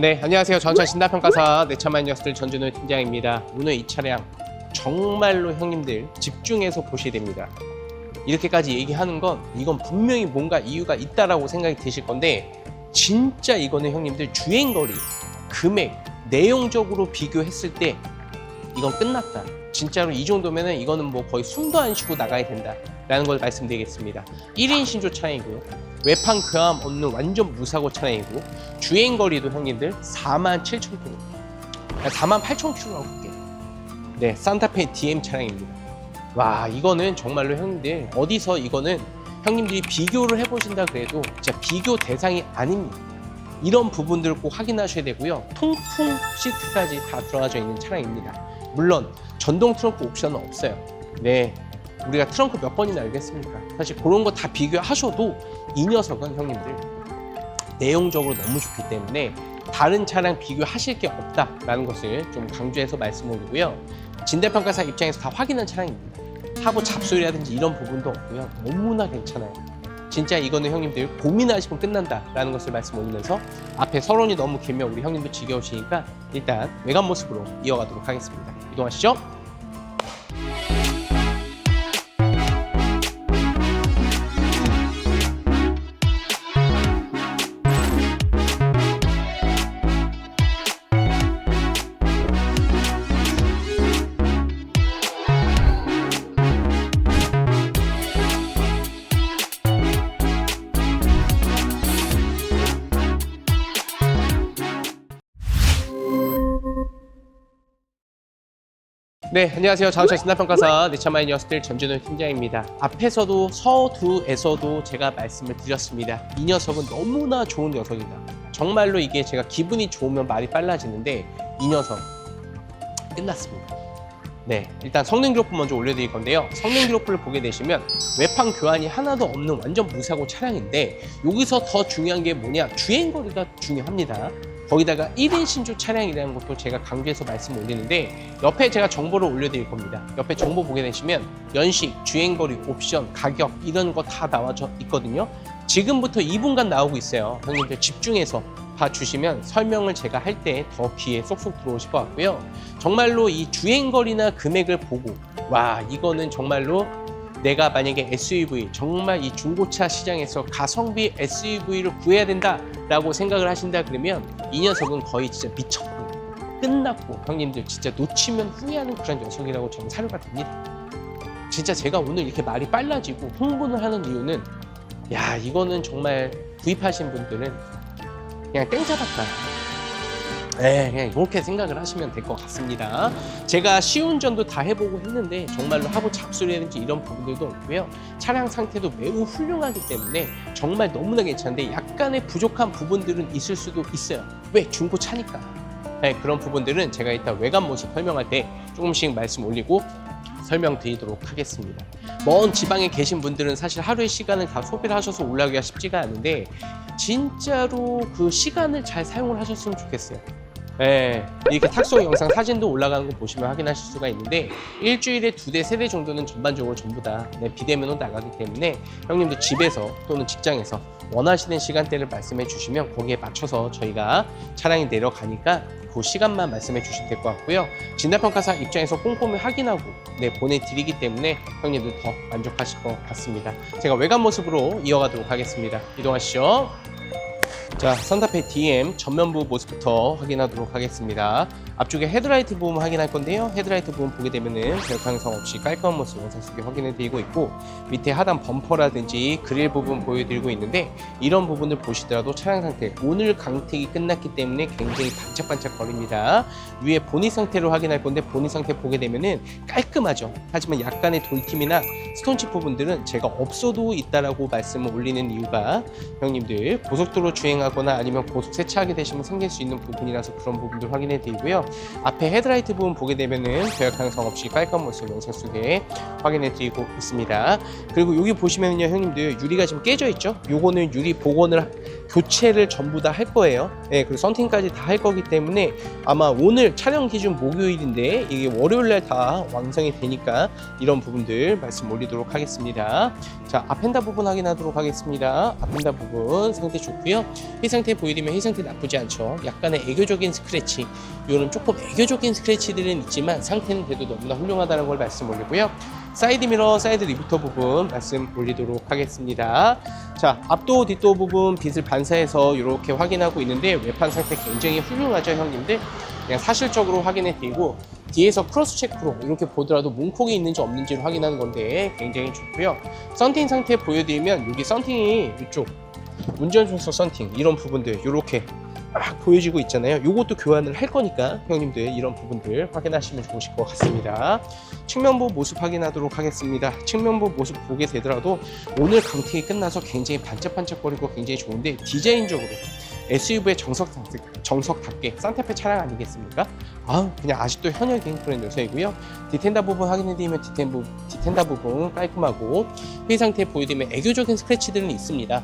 네, 안녕하세요. 전차 신다평가사 녀석들 전준호 팀장입니다. 오늘 이 차량 정말로 형님들 집중해서 보셔야 됩니다. 이렇게까지 얘기하는 건 이건 분명히 뭔가 이유가 있다라고 생각이 드실 건데 진짜 이거는 형님들 주행거리, 금액, 내용적으로 비교했을 때 이건 끝났다. 진짜로 이 정도면은 이거는 뭐 거의 숨도 안 쉬고 나가야 된다라는 걸 말씀드리겠습니다. 1인 신조 차량이고요. 외판 교함 없는 완전 무사고 차량이고 주행 거리도 형님들 4만 7천 킬로, 4만 8천 킬로라고 볼게요. 네, 산타페 DM 차량입니다. 와, 이거는 정말로 형님들 어디서 이거는 형님들이 비교를 해보신다 그래도 진짜 비교 대상이 아닙니다. 이런 부분들을 꼭 확인하셔야 되고요. 통풍 시트까지 다 들어가져 있는 차량입니다. 물론 전동 트렁크 옵션은 없어요. 네, 우리가 트렁크 몇 번이나 알겠습니까? 사실 그런 거 다 비교하셔도 이 녀석은 형님들 내용적으로 너무 좋기 때문에 다른 차량 비교하실 게 없다라는 것을 좀 강조해서 말씀드리고요. 진대평가사 입장에서 다 확인한 차량입니다. 하부 잡소리라든지 이런 부분도 없고요. 너무나 괜찮아요. 진짜 이거는 형님들 고민하시면 끝난다라는 것을 말씀 올리면서 앞에 서론이 너무 길면 우리 형님들 지겨우시니까 일단 외관 모습으로 이어가도록 하겠습니다. 이동하시죠. 네, 안녕하세요. 자동차 내차마이 녀석들 전준호 팀장입니다. 앞에서도 서두에서도 제가 말씀을 드렸습니다. 이 녀석은 너무나 좋은 녀석이다. 정말로 이게 제가 기분이 좋으면 말이 빨라지는데 이 녀석 끝났습니다. 네, 일단 성능 기록부 먼저 올려드릴 건데요. 성능 기록부를 보게 되시면 외판 교환이 하나도 없는 완전 무사고 차량인데 여기서 더 중요한 게 뭐냐? 주행 거리가 중요합니다. 거기다가 1인 신조 차량이라는 것도 제가 강조해서 말씀 올리는데 옆에 제가 정보를 올려드릴 겁니다. 옆에 정보 보게 되시면 연식, 주행거리, 옵션, 가격 이런 거 다 나와져 있거든요. 지금부터 2분간 나오고 있어요. 형님들 집중해서 봐주시면 설명을 제가 할 때 더 귀에 쏙쏙 들어오실 것 같고요. 정말로 이 주행거리나 금액을 보고 와 이거는 정말로 내가 만약에 SUV 정말 이 중고차 시장에서 가성비 SUV를 구해야 된다라고 생각을 하신다 그러면 이 녀석은 거의 진짜 미쳤고 끝났고 형님들 진짜 놓치면 후회하는 그런 녀석이라고 저는 사료가 됩니다. 진짜 제가 오늘 이렇게 말이 빨라지고 홍보를 하는 이유는 야 이거는 정말 구입하신 분들은 그냥 땡 잡았다. 네, 그냥 이렇게 생각을 하시면 될 것 같습니다. 제가 시운전도 다 해보고 했는데 정말로 하부 잡소리라든지 이런 부분들도 없고요. 차량 상태도 매우 훌륭하기 때문에 정말 너무나 괜찮은데 약간의 부족한 부분들은 있을 수도 있어요. 왜? 중고 차니까. 네, 그런 부분들은 제가 이따 외관 모습 설명할 때 조금씩 말씀 올리고 설명드리도록 하겠습니다. 먼 지방에 계신 분들은 사실 하루의 시간을 다 소비를 하셔서 올라가기가 쉽지가 않은데 진짜로 그 시간을 잘 사용을 하셨으면 좋겠어요. 네, 이렇게 탁송 영상 사진도 올라가는 거 보시면 확인하실 수가 있는데 일주일에 두 대, 세 대 정도는 전반적으로 전부 다 네, 비대면으로 나가기 때문에 형님도 집에서 또는 직장에서 원하시는 시간대를 말씀해 주시면 거기에 맞춰서 저희가 차량이 내려가니까 그 시간만 말씀해 주시면 될 것 같고요. 진단평가사 입장에서 꼼꼼히 확인하고 네, 보내드리기 때문에 형님들 더 만족하실 것 같습니다. 제가 외관 모습으로 이어가도록 하겠습니다. 이동하시죠. 자, 산타페 DM 전면부 모습부터 확인하도록 하겠습니다. 앞쪽에 헤드라이트 부분 확인할 건데요. 헤드라이트 부분 보게 되면은 별강성 없이 깔끔한 모습 영상 속에 확인해 드리고 있고 밑에 하단 범퍼라든지 그릴 부분 보여드리고 있는데 이런 부분을 보시더라도 차량 상태 오늘 강택이 끝났기 때문에 굉장히 반짝반짝 거립니다. 위에 보닛 상태를 확인할 건데 보닛 상태 보게 되면은 깔끔하죠. 하지만 약간의 돌팀이나 스톤칩 부분들은 제가 없어도 있다라고 말씀을 올리는 이유가 형님들 고속도로 주행하 거나 아니면 고속 세차하게 되시면 생길 수 있는 부분이라서 그런 부분들 확인해 드리고요. 앞에 헤드라이트 부분 보게 되면은 배역항성 없이 깔끔한 모습 영상 속에 확인해 드리고 있습니다. 그리고 여기 보시면요 형님들 유리가 지금 깨져 있죠? 요거는 유리 복원을 교체를 전부 다 할 거예요. 네, 그리고 썬팅까지 다 할 거기 때문에 아마 오늘 촬영 기준 목요일인데 이게 월요일날 다 완성이 되니까 이런 부분들 말씀 올리도록 하겠습니다. 자, 앞엔다 부분 확인하도록 하겠습니다. 앞엔다 부분 상태 좋고요. 이 상태 보여드리면 이 상태 나쁘지 않죠. 약간의 애교적인 스크래치, 이런 조금 애교적인 스크래치들은 있지만 상태는 그래도 너무나 훌륭하다는 걸 말씀 올리고요. 사이드 미러, 사이드 리부터 부분 말씀 올리도록 하겠습니다. 자, 앞도 뒷도 부분 빛을 반사해서 이렇게 확인하고 있는데 외판 상태 굉장히 훌륭하죠, 형님들. 그냥 사실적으로 운해 드리고 뒤에서 크로스 체크로 이렇게 보더라도 문콕이 있는지 없는지를 확인하는 건데 굉장히 좋고요. 썬팅 상태 보여드리면 여기 썬팅이 이쪽 운전 조서 썬팅 이런 부분들 이렇게 막 보여지고 있잖아요. 요것도 교환을 할 거니까 형님들 이런 부분들 확인하시면 좋으실 것 같습니다. 측면부 모습 확인하도록 하겠습니다. 측면부 모습 보게 되더라도 오늘 강팅이 끝나서 굉장히 반짝반짝거리고 굉장히 좋은데 디자인적으로 SUV의 정석답게, 정석답게 산타페 차량 아니겠습니까? 아 그냥 아직도 현역인 그런 요소이고요. 디텐다 부분 확인해드리면 디텐 부, 디텐다 부분 깔끔하고 휘 상태 보여드리면 애교적인 스크래치들은 있습니다.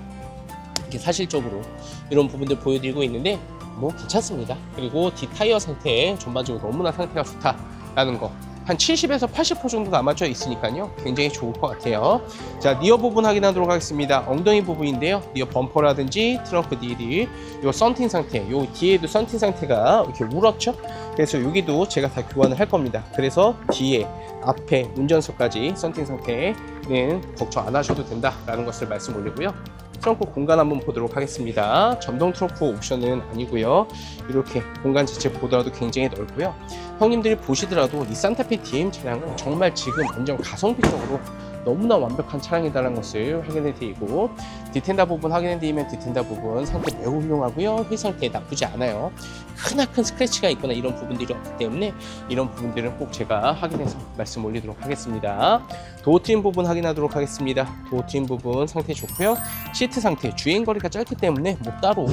이렇게 사실적으로 이런 부분들 보여드리고 있는데 뭐 괜찮습니다. 그리고 뒷 타이어 상태 전반적으로 너무나 상태가 좋다라는 거. 한 70에서 80% 정도 남아져 있으니까요. 굉장히 좋을 것 같아요. 자, 니어 부분 확인하도록 하겠습니다. 엉덩이 부분인데요. 니어 범퍼라든지 트렁크 딜이 요 썬팅 상태, 요 뒤에도 썬팅 상태가 이렇게 울었죠? 그래서 여기도 제가 다 교환을 할 겁니다. 그래서 뒤에, 앞에, 운전석까지 썬팅 상태는 걱정 안 하셔도 된다라는 것을 말씀 올리고요. 트렁크 공간 한번 보도록 하겠습니다. 전동 트렁크 옵션은 아니고요. 이렇게 공간 자체 보더라도 굉장히 넓고요. 형님들이 보시더라도 이 산타페 DM 차량은 정말 지금 완전 가성비적으로 너무나 완벽한 차량이다라는 것을 확인해 드리고 디텐다 부분 확인해 드리면 디텐다 부분 상태 매우 훌륭하고요. 휠 상태 나쁘지 않아요. 크나큰 스크래치가 있거나 이런 부분들이 없기 때문에 이런 부분들은 꼭 제가 확인해서 말씀 올리도록 하겠습니다. 도어 트림 부분 확인하도록 하겠습니다. 도어 트림 부분 상태 좋고요. 시트 상태 주행 거리가 짧기 때문에 뭐 따로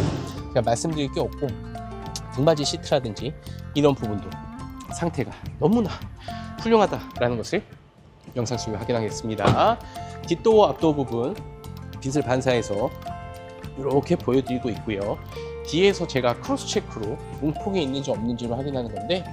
제가 말씀드릴 게 없고 등받이 시트라든지 이런 부분도 상태가 너무나 훌륭하다라는 것을 영상 속에 확인하겠습니다. 뒷도어 앞도어 부분 빛을 반사해서 이렇게 보여드리고 있고요. 뒤에서 제가 크로스 체크로 문폭이 있는지 없는지를 확인하는 건데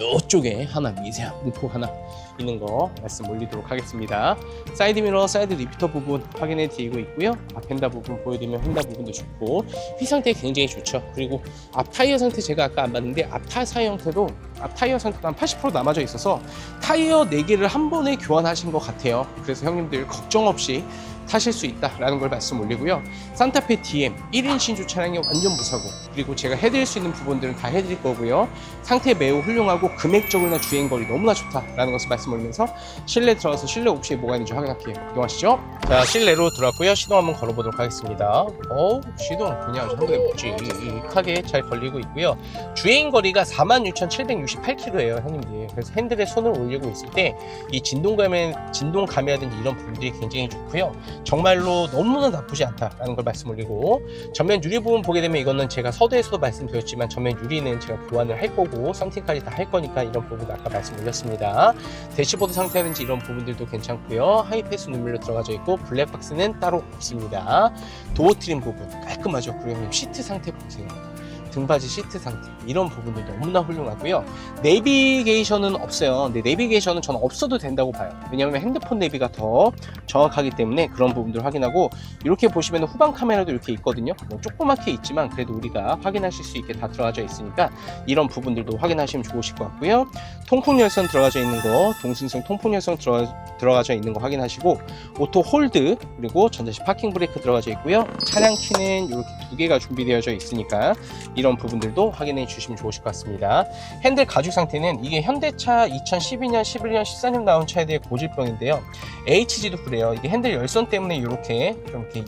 이쪽에 하나 미세한 문폭 하나 있는 거 말씀 올리도록 하겠습니다. 사이드 미러, 사이드 리피터 부분 확인해 드리고 있고요. 앞 펜다 부분 보여드리면 펜다 부분도 좋고 휘 상태 굉장히 좋죠. 그리고 앞 타이어 상태 제가 아까 안 봤는데 앞 타이어 형태도 앞 타이어 상태도 한 80% 남아져 있어서 타이어 4개를 한 번에 교환하신 것 같아요. 그래서 형님들 걱정 없이 타실 수 있다라는 걸 말씀 올리고요. 산타페 DM 1인 신주 차량이 완전 무사고 그리고 제가 해드릴 수 있는 부분들은 다 해드릴 거고요. 상태 매우 훌륭하고 금액적으로나 주행거리 너무나 좋다라는 것을 말씀 올리면서 실내 들어가서 실내 옵션이 뭐가 있는지 확인할게요. 이동하시죠. 자 실내로 들어왔고요. 시동 한번 걸어보도록 하겠습니다. 어 시동 그냥 정말 묵직하게 잘 걸리고 있고요. 주행거리가 46,768km예요 형님들. 그래서 핸들에 손을 올리고 있을 때 이 진동감에 진동감이라든지 이런 부분들이 굉장히 좋고요. 정말로 너무나 나쁘지 않다라는 걸 말씀 올리고 전면 유리 부분 보게 되면 이거는 제가 서두에서도 말씀드렸지만 전면 유리는 제가 교환을 할 거고 썬팅까지 다 할 거니까 이런 부분 아까 말씀 올렸습니다. 대시보드 상태라든지 이런 부분들도 괜찮고요. 하이패스 눈밀로 들어가져 있고 블랙박스는 따로 없습니다. 도어 트림 부분 깔끔하죠? 그리고 시트 상태 보세요 등받이 시트 상태 이런 부분도 너무나 훌륭하고요. 내비게이션은 없어요. 근데 내비게이션은 저는 없어도 된다고 봐요. 왜냐하면 핸드폰 내비가 더 정확하기 때문에 그런 부분들을 확인하고 이렇게 보시면 후방 카메라도 이렇게 있거든요. 뭐 조그맣게 있지만 그래도 우리가 확인하실 수 있게 다 들어가져 있으니까 이런 부분들도 확인하시면 좋으실 것 같고요. 통풍 열선 들어가져 있는 거 동승성 통풍 열선 들어, 들어가져 있는 거 확인하시고 오토 홀드 그리고 전자식 파킹 브레이크 들어가져 있고요. 차량 키는 이렇게 두 개가 준비되어져 있으니까 이런 부분들도 확인해 주시면 좋으실 것 같습니다. 핸들 가죽 상태는 이게 현대차 2012년, 11년, 14년 나온 차에 대해 고질병인데요. HG도 그래요. 이게 핸들 열선 때문에 이렇게 좀 이렇게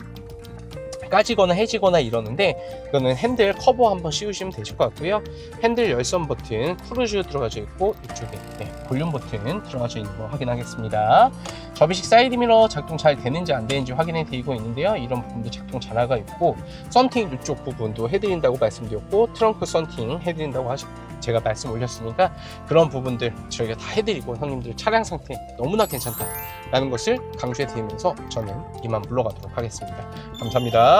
까지거나 해지거나 이러는데 이거는 핸들 커버 한번 씌우시면 되실 것 같고요. 핸들 열선 버튼 크루즈 들어가져 있고 이쪽에 네, 볼륨 버튼 들어가져 있는 거 확인하겠습니다. 접이식 사이드 미러 작동 잘 되는지 안 되는지 확인해 드리고 있는데요. 이런 부분도 작동 잘 나가 있고 썬팅 이쪽 부분도 해드린다고 말씀드렸고 트렁크 썬팅 해드린다고 하시, 제가 말씀 올렸으니까 그런 부분들 저희가 다 해드리고 형님들 차량 상태 너무나 괜찮다라는 것을 강조해 드리면서 저는 이만 물러가도록 하겠습니다. 감사합니다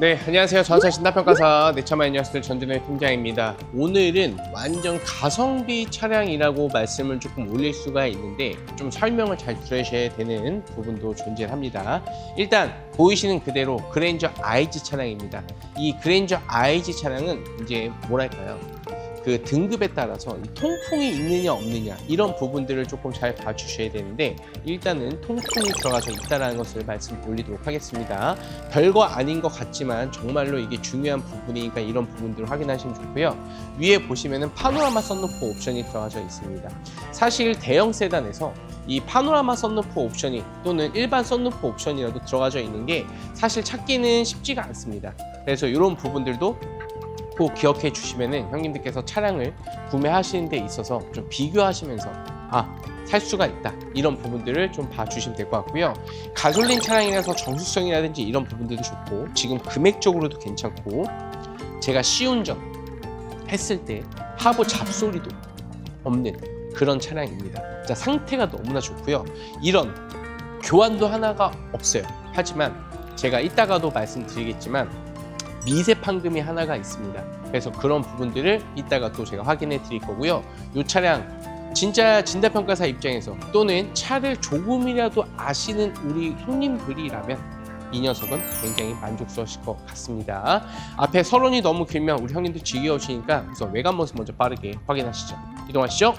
네, 안녕하세요. 전차 신다평가사 내차마 인이어스 전진의 팀장입니다. 오늘은 완전 가성비 차량이라고 말씀을 조금 올릴 수가 있는데 좀 설명을 잘 들으셔야 되는 부분도 존재합니다. 일단 보이시는 그대로 그랜저 IG 차량입니다. 이 그랜저 IG 차량은 이제 뭐랄까요? 그 등급에 따라서 이 통풍이 있느냐 없느냐 이런 부분들을 조금 잘 봐주셔야 되는데 일단은 통풍이 들어가서 있다라는 것을 말씀 올리도록 하겠습니다. 별거 아닌 것 같지만 정말로 이게 중요한 부분이니까 이런 부분들을 확인하시면 좋고요. 위에 보시면은 파노라마 썬루프 옵션이 들어가져 있습니다. 사실 대형 세단에서 이 파노라마 썬루프 옵션이 또는 일반 썬루프 옵션이라도 들어가져 있는 게 사실 찾기는 쉽지가 않습니다. 그래서 이런 부분들도 꼭 기억해 주시면은 형님들께서 차량을 구매하시는 데 있어서 좀 비교하시면서 아, 살 수가 있다. 이런 부분들을 좀 봐주시면 될 것 같고요. 가솔린 차량이라서 정수성이라든지 이런 부분들도 좋고, 지금 금액적으로도 괜찮고, 제가 시운전 했을 때 하부 잡소리도 없는 그런 차량입니다. 자, 상태가 너무나 좋고요. 이런 교환도 하나가 없어요. 하지만 제가 이따가도 말씀드리겠지만 미세 판금이 하나가 있습니다. 그래서 그런 부분들을 이따가 또 제가 확인해 드릴 거고요. 이 차량 진짜 진단평가사 입장에서 또는 차를 조금이라도 아시는 우리 손님들이라면 이 녀석은 굉장히 만족스러우실 것 같습니다. 앞에 서론이 너무 길면 우리 형님들 지겨우시니까 우선 외관 모습 먼저 빠르게 확인하시죠. 이동하시죠.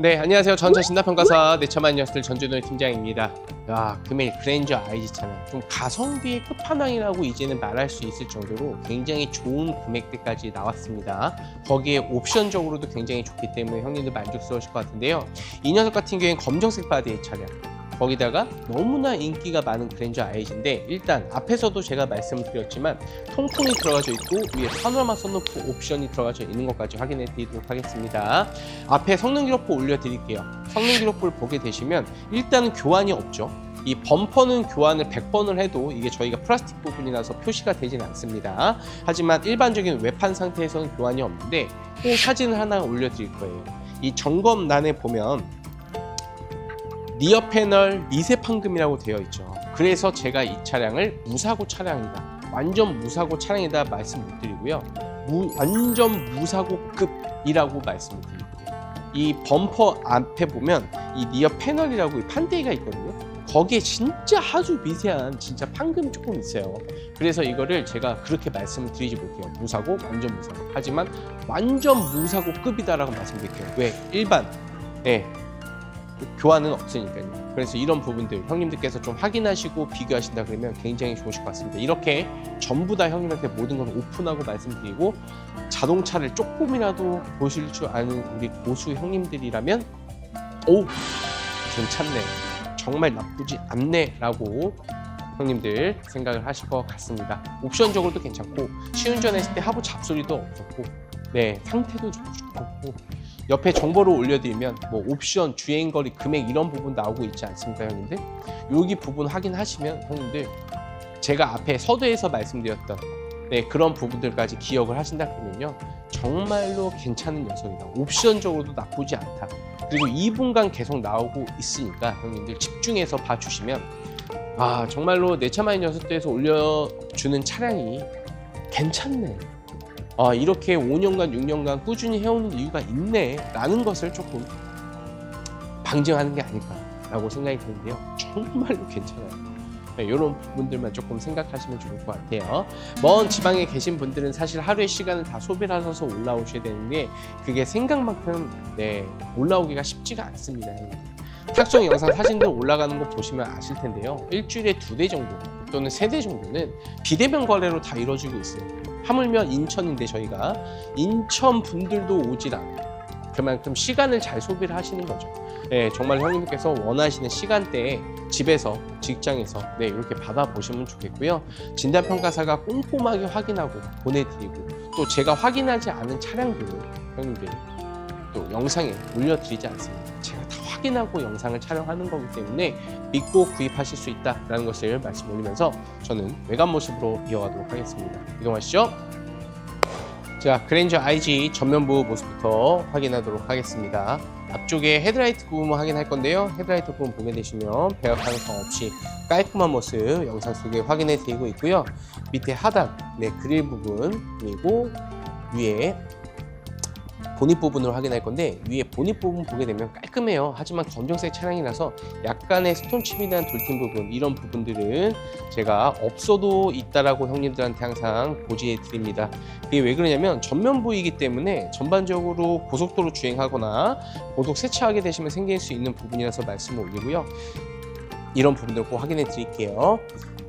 네, 안녕하세요. 전차 신나평가사 내처만 녀석들 전준호 팀장입니다. 야, 금일 그랜저 IG 차량 좀 가성비의 끝판왕이라고 이제는 말할 수 있을 정도로 굉장히 좋은 금액대까지 나왔습니다. 거기에 옵션적으로도 굉장히 좋기 때문에 형님들 만족스러우실 것 같은데요. 이 녀석 같은 경우에는 검정색 바디의 차량. 거기다가 너무나 인기가 많은 그랜저 아이즈인데 일단 앞에서도 제가 말씀을 드렸지만 통풍이 들어가져 있고 위에 파노라마 선루프 옵션이 들어가져 있는 것까지 확인해 드리도록 하겠습니다. 앞에 성능 기록부 올려 드릴게요. 성능 기록부를 보게 되시면 일단은 교환이 없죠. 이 범퍼는 교환을 100번을 해도 이게 저희가 플라스틱 부분이라서 표시가 되진 않습니다. 하지만 일반적인 외판 상태에서는 교환이 없는데 꼭 사진을 하나 올려드릴 거예요. 이 점검란에 보면 리어 패널 미세 판금이라고 되어 있죠. 그래서 제가 이 차량을 무사고 차량이다. 완전 무사고 차량이다 말씀 못 드리고요. 무, 완전 무사고급이라고 말씀을 드릴게요. 이 범퍼 앞에 보면 이 리어 패널이라고 판대기가 있거든요. 거기에 진짜 아주 미세한 진짜 판금이 조금 있어요. 그래서 이거를 제가 그렇게 말씀을 드리지 못해요. 무사고, 완전 무사고. 하지만 완전 무사고급이다라고 말씀드릴게요. 왜? 일반, 네, 교환은 없으니까요. 그래서 이런 부분들 형님들께서 좀 확인하시고 비교하신다 그러면 굉장히 좋으실 것 같습니다. 이렇게 전부 다 형님한테 모든 걸 오픈하고 말씀드리고 자동차를 조금이라도 보실 줄 아는 우리 고수 형님들이라면 오 괜찮네 정말 나쁘지 않네라고 형님들 생각을 하실 것 같습니다. 옵션적으로도 괜찮고 시운전했을 때 하부 잡소리도 없었고 네 상태도 좋고 옆에 정보를 올려드리면 뭐 옵션, 주행거리, 금액 이런 부분 나오고 있지 않습니까 형님들? 여기 부분 확인하시면 형님들 제가 앞에 서두에서 말씀드렸던 네, 그런 부분들까지 기억을 하신다 그러면요. 정말로 괜찮은 녀석이다. 옵션적으로도 나쁘지 않다. 그리고 2분간 계속 나오고 있으니까 형님들 집중해서 봐주시면 아 정말로 내 차마의 녀석들에서 올려주는 차량이 괜찮네 아, 이렇게 5년간, 6년간 꾸준히 해오는 이유가 있네 라는 것을 조금 방증하는 게 아닐까라고 생각이 드는데요. 정말로 괜찮아요. 네, 이런 부분들만 조금 생각하시면 좋을 것 같아요. 먼 지방에 계신 분들은 사실 하루의 시간을 다 소비를 하셔서 올라오셔야 되는데 그게 생각만큼 네, 올라오기가 쉽지가 않습니다. 탁송 영상 사진들 올라가는 거 보시면 아실 텐데요. 일주일에 두 대 정도 또는 세 대 정도는 비대면 거래로 다 이루어지고 있어요. 하물며 인천인데 저희가 인천 분들도 오질 않아요. 그만큼 시간을 잘 소비를 하시는 거죠. 네, 정말 형님께서 원하시는 시간대에 집에서 직장에서 네, 이렇게 받아보시면 좋겠고요. 진단평가사가 꼼꼼하게 확인하고 보내드리고 또 제가 확인하지 않은 차량들을 형님들 또 영상에 올려드리지 않습니다. 제가 다 확인하고 영상을 촬영하는 거기 때문에 믿고 구입하실 수 있다라는 것을 말씀 올리면서 저는 외관 모습으로 이어가도록 하겠습니다. 이동하시죠. 자, 그랜저 IG 전면부 모습부터 확인하도록 하겠습니다. 앞쪽에 헤드라이트 부분 확인할 건데요. 헤드라이트 부분 보게 되시면 배열 가능성 없이 깔끔한 모습 영상 속에 확인해 드리고 있고요. 밑에 하단, 네, 그릴 부분, 그리고 위에 본닛 부분을 확인할 건데 위에 본닛 부분 보게 되면 깔끔해요. 하지만 검정색 차량이라서 약간의 스톤칩이 난 돌팀 부분 이런 부분들은 제가 없어도 있다라고 형님들한테 항상 고지해 드립니다. 이게 왜 그러냐면 전면부이기 때문에 전반적으로 고속도로 주행하거나 고속 세차하게 되시면 생길 수 있는 부분이라서 말씀을 올리고요. 이런 부분들 꼭 확인해 드릴게요.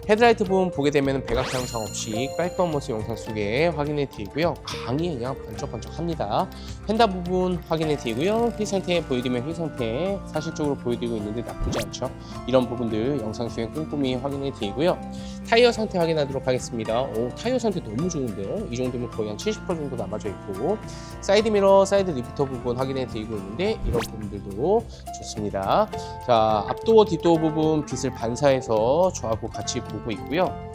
헤드라이트 부분 보게 되면 배각 향상 없이 깔끔한 모습 영상 속에 확인해 드리고요. 강이 그냥 번쩍번쩍합니다. 펜다 부분 확인해 드리고요. 휠 상태 보여드리면 휠 상태 사실적으로 보여드리고 있는데 나쁘지 않죠. 이런 부분들 영상 속에 꼼꼼히 확인해 드리고요. 타이어 상태 확인하도록 하겠습니다. 오, 타이어 상태 너무 좋은데요. 이 정도면 거의 한 70% 정도 남아져 있고 사이드 미러, 사이드 리프터 부분 확인해 드리고 있는데 이런 부분들도 좋습니다. 자, 앞도어, 뒷도어 부분 빛을 반사해서 저하고 같이 보고 있고요.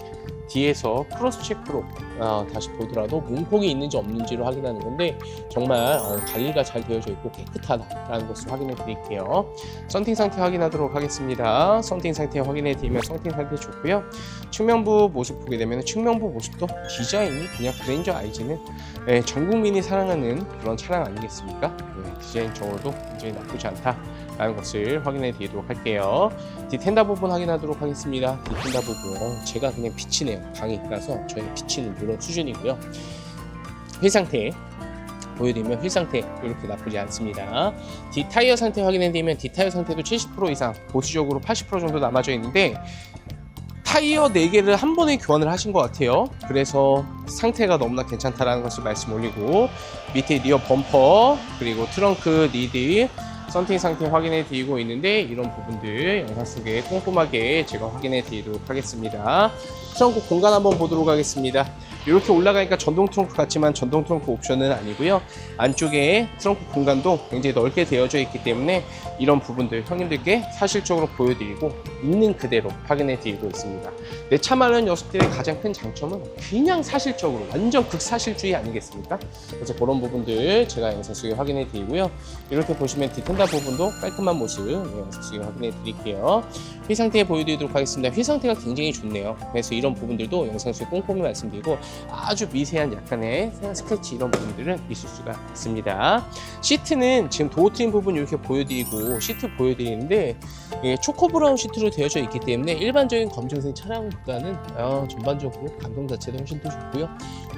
뒤에서 크로스 체크로 어, 다시 보더라도 문콕이 있는지 없는지를 확인하는 건데 정말 어, 관리가 잘 되어져 있고 깨끗하다라는 것을 확인해 드릴게요. 썬팅 상태 확인하도록 하겠습니다. 썬팅 상태 확인해 드리면 썬팅 상태 좋고요. 측면부 모습 보게 되면 측면부 모습도 디자인이 그냥 그랜저 아이즈는 네, 전 국민이 사랑하는 그런 차량 아니겠습니까? 네, 디자인적으로도 굉장히 나쁘지 않다 라는 것을 확인해 드리도록 할게요. 디텐다 부분 확인하도록 하겠습니다. 디텐다 부분 어, 제가 그냥 비치네요. 방이라서 저희 비치는 이런 수준이고요. 휠 상태 보여드리면 휠 상태 이렇게 나쁘지 않습니다. 뒷 타이어 상태 확인해드리면 뒷 타이어 상태도 70% 이상 보수적으로 80% 정도 남아져 있는데 타이어 4개를 한 번에 교환을 하신 것 같아요. 그래서 상태가 너무나 괜찮다라는 것을 말씀 올리고 밑에 리어 범퍼 그리고 트렁크 리드 썬팅 상태 확인해 드리고 있는데 이런 부분들 영상 속에 꼼꼼하게 제가 확인해 드리도록 하겠습니다. 트렁크 공간 한번 보도록 하겠습니다. 이렇게 올라가니까 전동 트렁크 같지만 전동 트렁크 옵션은 아니고요. 안쪽에 트렁크 공간도 굉장히 넓게 되어져 있기 때문에 이런 부분들 형님들께 사실적으로 보여드리고 있는 그대로 확인해 드리고 있습니다. 내 차 마련 녀석들의 가장 큰 장점은 그냥 사실적으로 완전 극사실주의 아니겠습니까? 그래서 그런 부분들 제가 영상 속에 확인해 드리고요. 이렇게 보시면 디텐다 부분도 깔끔한 모습 네, 영상 속에 확인해 드릴게요. 휠 상태 보여드리도록 하겠습니다. 휠 상태가 굉장히 좋네요. 그래서 이런 부분들도 영상 속에 꼼꼼히 말씀드리고 아주 미세한 약간의 스크래치 이런 부분들은 있을 수가 있습니다. 시트는 지금 도어 트림 부분 이렇게 보여드리고 시트 보여드리는데 예, 초코 브라운 시트로 되어져 있기 때문에 일반적인 검정색 차량보다는 아, 전반적으로 감성 자체도 훨씬 더 좋고요.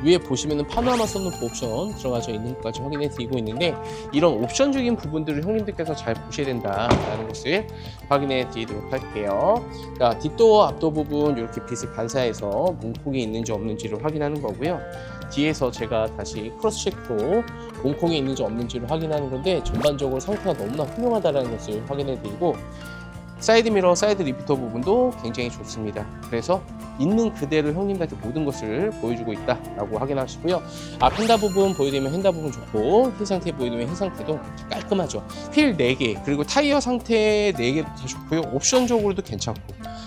위에 보시면은 파노라마 썬루프 옵션 들어가져 있는 것까지 확인해 드리고 있는데 이런 옵션적인 부분들을 형님들께서 잘 보셔야 된다라는 것을 확인해 드리도록 할게요. 자, 뒷도어, 앞도어 부분 이렇게 빛을 반사해서 문콕이 있는지 없는지를 확인하는 거고요. 뒤에서 제가 다시 크로스 체크로 문콕이 있는지 없는지를 확인하는 건데 전반적으로 상태가 너무나 훌륭하다는 것을 확인해 드리고 사이드 미러, 사이드 리피터 부분도 굉장히 좋습니다. 그래서 있는 그대로 형님들한테 모든 것을 보여주고 있다라고 확인하시고요. 앞 핸다 부분 보여드리면 핸다 부분 좋고 휠 상태 보여드리면 휠 상태도 깔끔하죠. 휠 4개 그리고 타이어 상태 4개도 다 좋고요. 옵션적으로도 괜찮고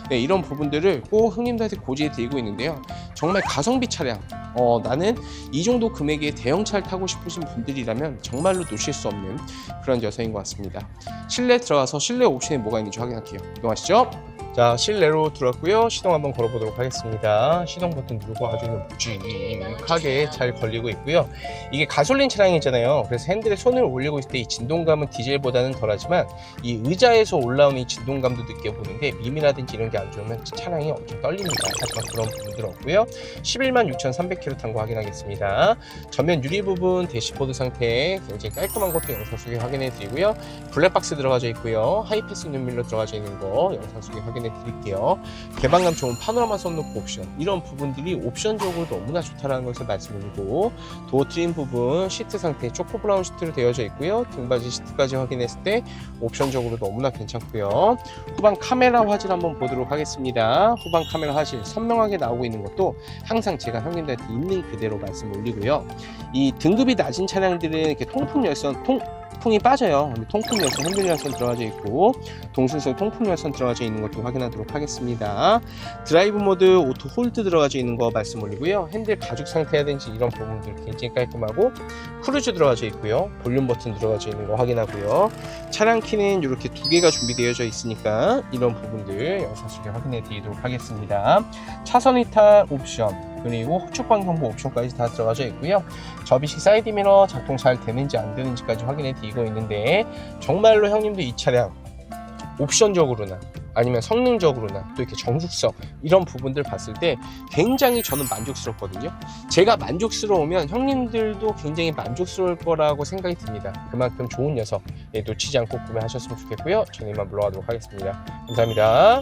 네, 이런 부분들을 꼭 형님들한테 고지해 드리고 있는데요. 정말 가성비 차량 어, 나는 이 정도 금액의 대형차를 타고 싶으신 분들이라면 정말로 놓칠 수 없는 그런 녀석인 것 같습니다. 실내 들어가서 실내 옵션에 뭐가 있는지 확인할게요. 이동하시죠. 자, 실내로 들어왔고요. 시동 한번 걸어보도록 하겠습니다. 시동 버튼 누르고 아주 묵직하게 잘 걸리고 있고요. 이게 가솔린 차량이잖아요. 그래서 핸들에 손을 올리고 있을 때 이 진동감은 디젤보다는 덜하지만 이 의자에서 올라오는 이 진동감도 느껴보는데 미미라든지 이런 게 안 좋으면 차량이 엄청 떨립니다. 하지만 그런 부분들 없고요. 11만 6,300km 탄 거 확인하겠습니다. 전면 유리 부분 대시보드 상태 굉장히 깔끔한 것도 영상 속에 확인해 드리고요. 블랙박스 들어가져 있고요. 하이패스 눈밀러 들어가져 있는 거 영상 속에 확인 해 확인해 드릴게요. 개방감 좋은 파노라마 선루프 옵션 이런 부분들이 옵션적으로 너무나 좋다는 것을 말씀드리고 도어 트림 부분 시트 상태 초코 브라운 시트로 되어져 있고요. 등받이 시트까지 확인했을 때 옵션적으로 너무나 괜찮고요. 후방 카메라 화질 한번 보도록 하겠습니다. 후방 카메라 화질 선명하게 나오고 있는 것도 항상 제가 형님들한테 있는 그대로 말씀 올리고요. 이 등급이 낮은 차량들은 이렇게 통풍 열선 통 통이 빠져요. 근데 통풍 열선, 핸들 열선 들어가져 있고 동순서 통풍 열선 들어가져 있는 것도 확인하도록 하겠습니다. 드라이브 모드 오토 홀드 들어가져 있는 거 말씀 올리고요. 핸들 가죽 상태라든지 이런 부분들 굉장히 깔끔하고 크루즈 들어가져 있고요. 볼륨 버튼 들어가져 있는 거 확인하고요. 차량 키는 이렇게 두 개가 준비되어져 있으니까 이런 부분들 영상 속에 확인해 드리도록 하겠습니다. 차선 이탈 옵션 그리고 후측방 경보 옵션까지 다 들어가져 있고요. 접이식 사이드 미러 작동 잘 되는지 안 되는지까지 확인해 드리고 있는데 정말로 형님도 이 차량 옵션적으로나 아니면 성능적으로나 또 이렇게 정숙성 이런 부분들 봤을 때 굉장히 저는 만족스럽거든요. 제가 만족스러우면 형님들도 굉장히 만족스러울 거라고 생각이 듭니다. 그만큼 좋은 녀석 예, 놓치지 않고 구매하셨으면 좋겠고요. 저는 이만 물러가도록 하겠습니다. 감사합니다.